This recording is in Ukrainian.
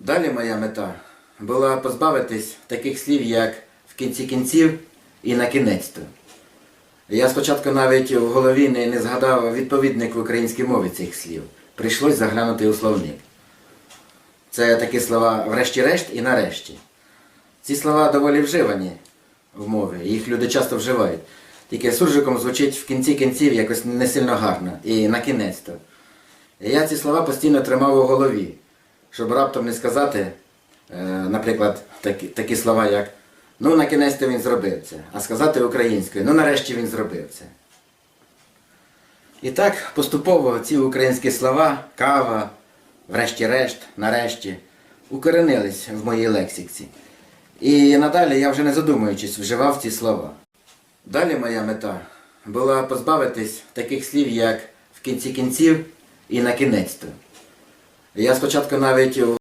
Далі моя мета була позбавитись таких слів, як в кінці кінців і на кінець-то. Я спочатку навіть в голові не, не згадав відповідник в українській мові цих слів. Прийшлось заглянути у словник. Це такі слова врешті-решт і нарешті. Ці слова доволі вживані в мові, їх люди часто вживають. Тільки суржиком звучить в кінці кінців якось не сильно гарно і на кінець-то. Я ці слова постійно тримав у голові, щоб раптом не сказати, е, наприклад, такі, такі слова, як ну на кінець-то він зробив це, а сказати українською, ну нарешті він зробив це. І так поступово ці українські слова, кава, врешті-решт, нарешті, укоренились в моїй лексиці. І надалі я вже не задумуючись вживав ці слова. Далі моя мета була позбавитись таких слів, як в кінці кінців і на кінець-то. Я спочатку навіть